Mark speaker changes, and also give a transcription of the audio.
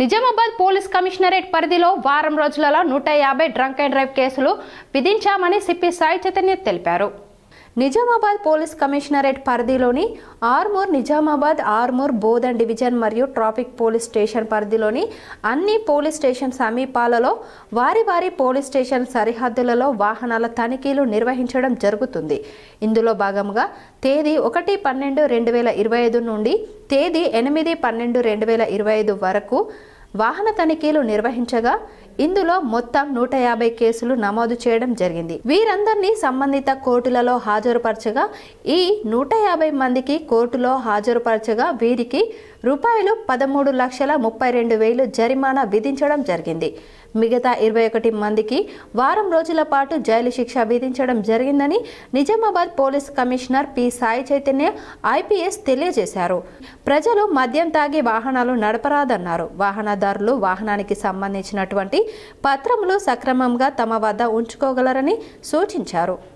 Speaker 1: Nizamabad police commissionerate పరిధిలో వారం రోజులలో నూట యాభై డ్రంక్ అండ్ డ్రైవ్ కేసులు విధించామని సిపి సాయి చైతన్య తెలిపారు. నిజామాబాద్ పోలీస్ కమిషనరేట్ పరిధిలోని ఆర్మూర్ నిజామాబాద్ ఆర్మూర్ బోధన్ డివిజన్ మరియు ట్రాఫిక్ పోలీస్ స్టేషన్ పరిధిలోని అన్ని పోలీస్ స్టేషన్ సమీపాలలో వారి వారి పోలీస్ స్టేషన్ సరిహద్దులలో వాహనాల తనిఖీలు నిర్వహించడం జరుగుతుంది. ఇందులో భాగంగా తేదీ ఒకటి పన్నెండు రెండు వేల ఇరవై ఐదు నుండి తేదీ ఎనిమిది పన్నెండు రెండు వేల ఇరవై ఐదు వరకు వాహన తనిఖీలు నిర్వహించగా ఇందులో మొత్తం నూట యాభై కేసులు నమోదు చేయడం జరిగింది. వీరందరినీ సంబంధిత కోర్టులలో హాజరుపరచగా ఈ నూట యాభై మందికి కోర్టులో హాజరుపరచగా వీరికి రూపాయలు పదమూడు లక్షల ముప్పై రెండు వేలు జరిమానా విధించడం జరిగింది. మిగతా ఇరవై ఒకటి మందికి వారం రోజుల పాటు జైలు శిక్ష విధించడం జరిగిందని Nizamabad police commissioner P. Sai Chaitanya IPS తెలియజేశారు. ప్రజలు మద్యం తాగి వాహనాలు నడపరాదన్నారు. వాహనదారులు వాహనానికి సంబంధించినటువంటి పత్రములు సక్రమంగా తమ వద్ద ఉంచుకోగలరని సూచించారు.